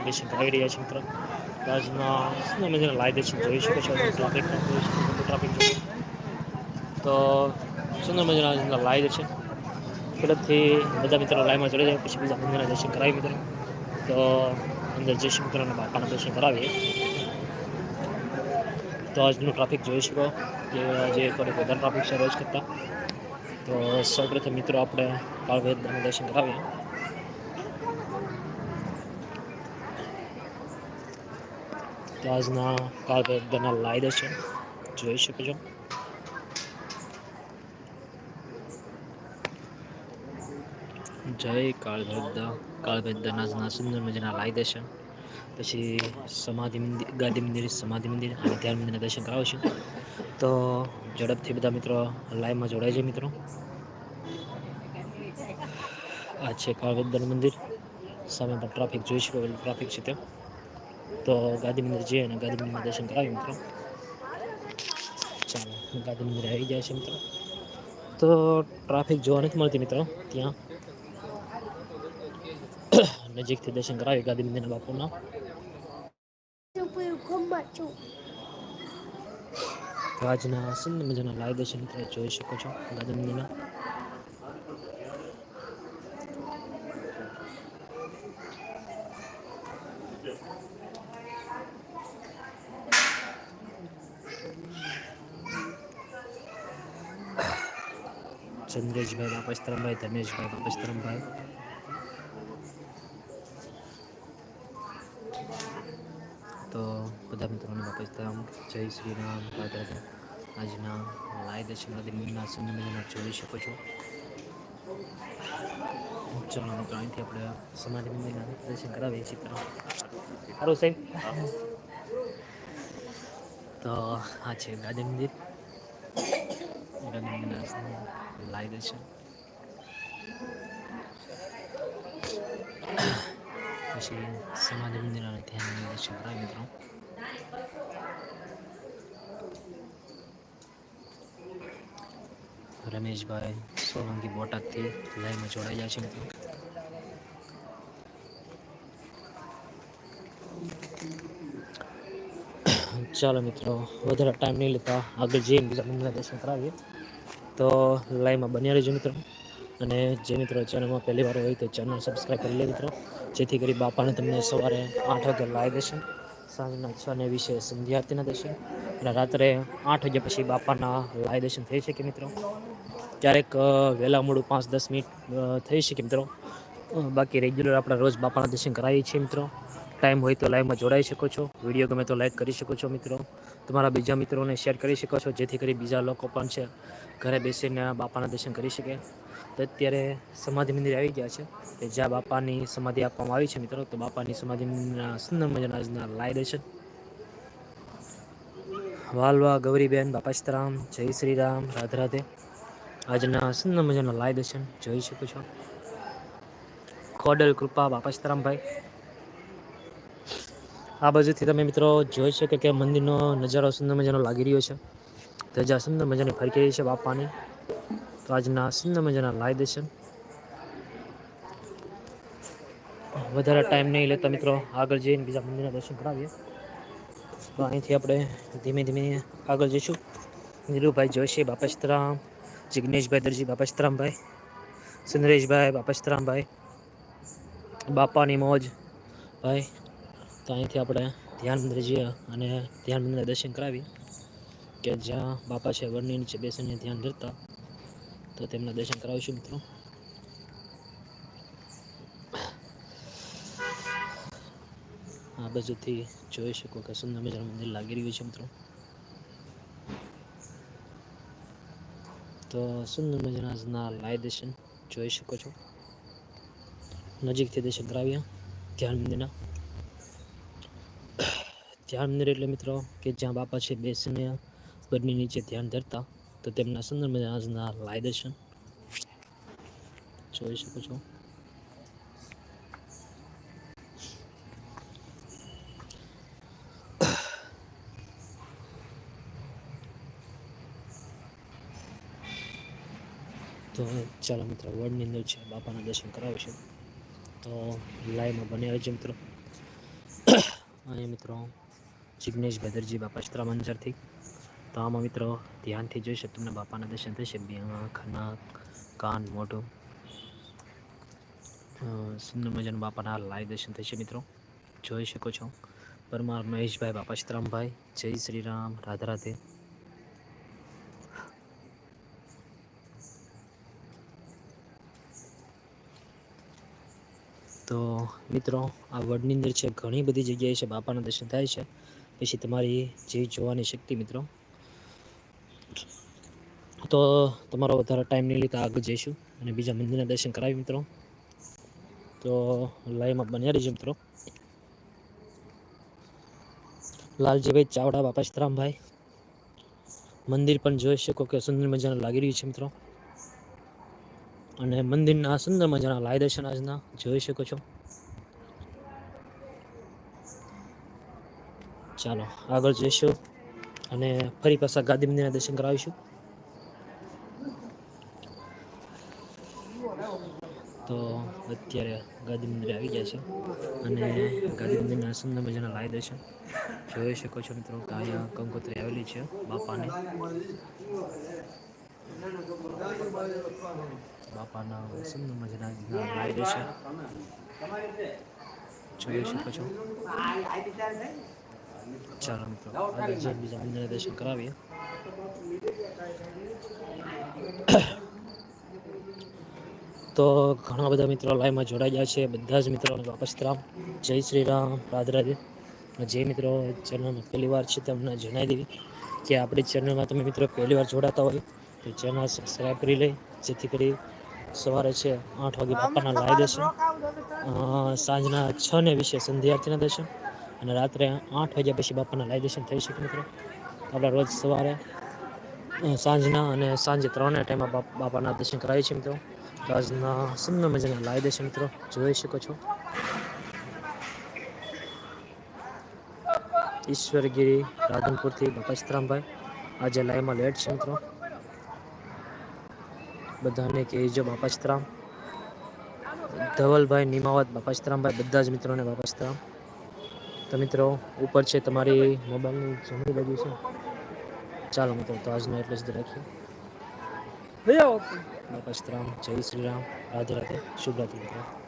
દર્શન કરાવી રહ્યા છે મિત્રો. આજના મજાના લાઈવ છે, જોઈ શકો છો. ટ્રાફિક ટ્રાફિક તો સુંદર મજાના લાઈવ છે? ઝડપથી બધા મિત્રો લાઈવમાં ચડી જાય, પછી બીજા મંદિરના દર્શન કરાવી મિત્રો. તો અંદર જય શ્રી મિત્રોને બાપાના દર્શન કરાવીએ. તો આજનું ટ્રાફિક જોઈ શકો કે આજે થોડીક વધારે ટ્રાફિક છે રોજ કરતાં. તો સૌપ્રથમ મિત્રો આપણે કાળભૈરવના દર્શન કરાવીએ. તો આજના કાળભૈરવના લાઈ દર્શન જોઈ શકો છો. જય કાળભદ્ર કાળભદ્રના સુંદર મજાના લાઈ દર્શન પછી સમાધિ મંદિર, ગાંધી મંદિર, સમાધિ મંદિર અને ધ્યાન મંદિરના દર્શન કરાવશું તો ઝડપથી બધા મિત્રો લાઈવમાં જોડાય છે મિત્રો. આ છે કાળભદ્ર મંદિર. સામે પણ ટ્રાફિક જોઈ શકો ટ્રાફિક છે તે તો ગાંધી મંદિર જઈએ અને ગાંધી દર્શન કરાવીએ મિત્રો. ચાલો ગાંધી મંદિર આવી જાય છે મિત્રો. તો ટ્રાફિક જોવા નથી મળતી મિત્રો, ત્યાં. નજીકથી દર્શન કરાવી ગાંધી મંદિરના બાપુના. રાજના સુંદર મજાના લાઈવ દર્શન જોઈ શકો છો ગાંધી મંદિરના. ચંદ્રેશભાઈ બાપસ્તરમભાઈ ધનેશભાઈ બાપસ્તરમભાઈ તો બધા મિત્રોને બાપસ્તરામ જય શ્રી રામ રાધે આજના લાઈ દર્શન મંદિરના સુંદર મજાના જોઈ શકો છો ચલો મિત્રો અહીંથી આપણે સમાધિ મંદિરના દર્શન કરાવીએ છીએ મિત્રો સારું સાહેબ તો આ છે ગાંધી મંદિર ગાંધી મંદિરના લાઈ છે. પછી સમાધિ મંદિર અને ધ્યાન મંદિર દર્શન બરાબર મિત્રો. રમેશભાઈ સોલંકી બોટાદથી લાઈવમાં જોડાઈ છે મિત્રો. ચાલો મિત્રો, વધારે ટાઈમ નહીં લેતા આગળ જઈને બીજા મંદિરના દર્શન કરાવીએ. તો લાઈવમાં બન્યા રહેજો મિત્રો. અને જે મિત્રો ચેનલમાં પહેલી વાર હોય તો ચેનલ સબસ્ક્રાઈબ કરી લે મિત્રો. જેથી કરી બાપાને તમને સવારે આઠ વાગે લાવી દેશે. સાંજના છ ને વિશે સંધ્યા આરતીના દર્શન અને રાત્રે આઠ વાગ્યા પછી બાપાના લાઈવ દર્શન થઈ શકે મિત્રો. ક્યારેક વહેલા મોડું પાંચ દસ મિનિટ થઈ શકે મિત્રો. બાકી રેગ્યુલર આપણે રોજ બાપાના દર્શન કરાવીએ છીએ મિત્રો. ટાઈમ હોય તો લાઈવમાં જોડાઈ શકો છો. વીડિયો ગમે તો લાઈક કરી શકો છો મિત્રો. તમારા બીજા મિત્રોને શેર કરી શકો છો, જેથી કરી બીજા લોકો પણ છે, ઘરે બેસીને બાપાના દર્શન કરી શકે. તો અત્યારે સમાધિ મંદિર આવી ગયા છે. કે જ્યાં બાપાની સમાધિ આપવામાં આવી છે મિત્રો, તો બાપાની સમાધિ મંદિરના સુંદર મજાના આજના લાઈ દર્શન વાલવા, ગૌરીબેન, બાપા સીતારામ જય શ્રી રામ રાધે રાધે. આજના સુંદર મજાના લાઈ દર્શન જોઈ શકો છો. ખોડલ કૃપા બાપા સીતારામભાઈ આ બાજુથી તમે મિત્રો જોઈ શકો કે મંદિરનો નજારો સુંદર મજાનો લાગી રહ્યો છે. ધજા સુંદર મજાની ફરકી રહી છે બાપાની. તો આજના સુંદર મજાના લાઈ દેશે વધારે ટાઈમ નહીં લેતા મિત્રો, આગળ જઈને બીજા મંદિરના દર્શન કરાવીએ. તો અહીંથી આપણે ધીમે ધીમે આગળ જઈશું. નીરુભાઈ જોશી, બાપા સીતારામ, જિગ્નેશભાઈ દરજી બાપસ્તરામભાઈ સીતારામભાઈ, સુંદરેશભાઈ, બાપા સીતારામભાઈ, બાપાની મોજ, ભાઈ તો અહીંથી આપણે ધ્યાન મંદિર જઈએ અને ધ્યાન મંદિરના દર્શન કરાવી કે જ્યાં બાપા છે વડની નીચે બેસીને ધ્યાન ધરતા, તો તેમના દર્શન કરાવીશું મિત્રો. આ બાજુથી જોઈ શકો કે સુંદર મજાનું મંદિર લાગી રહ્યું છે મિત્રો. તો સુંદર મજાના લાઈ દર્શન જોઈ શકો છો. નજીકથી દર્શન કરાવ્યા ધ્યાન મંદિરના ધ્યાન મંદિર એટલે મિત્રો કે જ્યાં બાપા છે બેસીને બરની નીચે ધ્યાન ધરતા, તો તેમના સુંદર મજાના આજના લાઈ દર્શન જોઈ શકો છો. તો ચાલો મિત્રો વર્ડની અંદર છે, બાપાના દર્શન કરાવીશું તો લાઈવમાં બન્યા રહેજો મિત્રો. અને મિત્રો જિગ્નેશ ભદરજી બાપા ચિત્રા મંજરથી તો આમાં મિત્રો, ધ્યાનથી જોઈશે તમને બાપાના દર્શન થશે. બે આંખ નાક કાન મોઢું. સુંદર મજાના બાપાના લાઈવ દર્શન થશે મિત્રો. જોઈ શકો છો. પરમાર મહેશભાઈ, બાપા સીતરામભાઈ જય શ્રી રામ રાધા રાધે. તો મિત્રો, આ વડની અંદર છે ઘણી બધી જગ્યાએ છે બાપાના દર્શન થાય છે. પછી તમારી જીવ જોવાની શક્તિ મિત્રો, તો તમારો વધારે ટાઈમ નહીં લેતા આગળ જઈશું અને બીજા મંદિરના દર્શન કરાવી મિત્રો. તો લાઈવમાં બન્યા રહીશું મિત્રો. લાલજીભાઈ ચાવડા, બાપા સીતરામભાઈ, મંદિર પણ જોઈ શકો કે સુંદર મજાનું લાગી રહ્યું છે મિત્રો. અને મંદિરના સુંદર મજાના લાય દર્શન આજના જોઈ શકો છો. ચાલો, આગળ જઈશું અને ફરી પાછા ગાંધી મંદિરના દર્શન કરાવીશું. તો અત્યારે ગાંધી મંદિરે આવી ગયા છે અને ગાંધી મંદિરના સુંદર મજાના લાય દર્શન જોઈ શકો છો મિત્રો કે અહીંયા કંકોત્રી આવેલી છે બાપાની. બાપાના સુંદર મજાના લાય દર્શન જોઈ શકો છો. ચાલો મિત્રો આગળ જે બીજા મંદિરના દર્શન કરાવીએ. તો ઘણા બધા મિત્રો લાઈવમાં જોડાઈ ગયા છે. બધા જ મિત્રોને વાપસ રામ. જય શ્રી રામ. રાધે રાધે જે મિત્રો ચેનલમાં પહેલી વાર છે તમને જણાવી દેવી કે આપણી ચેનલમાં તમે મિત્રો પહેલી વાર જોડાતા હોય તો ચેનલ સબસ્ક્રાઈબ કરી લઈ જેથી કરી સવારે છે આઠ વાગે બાપાના લાઈ દર્શન સાંજના છ ને વિશે સંધ્યાર્થીના દર્શન અને રાત્રે આઠ વાગ્યા પછી બાપાના લાઈ દર્શન થઈ શકે મિત્રો. આપણે રોજ સવારે સાંજના અને સાંજે ત્રણે ટાઈમમાં બાપાના દર્શન કરાવીએ છીએ મિત્રો. આજના સુંદર મજાના લાયદેશન દેશે મિત્રો, જોઈ શકો છો. ઈશ્વરગીરી, રાધનપુરથી બાપા આજે લાઈવમાં લેટ છે મિત્રો. બધાને કહેજો બાપા સીતરામ ધવલભાઈ, નિમાવત, બાપા બધા જ મિત્રોને બાપા તો મિત્રો ઉપર છે તમારી મોબાઈલની જમણી બાજુ છે. ચાલો મિત્રો તો આજનો એટલે જ રાખીએ. શ્રી રામ જય શ્રી રામ. રાધે રાધે. શુભ રાત્રિ મિત્રો.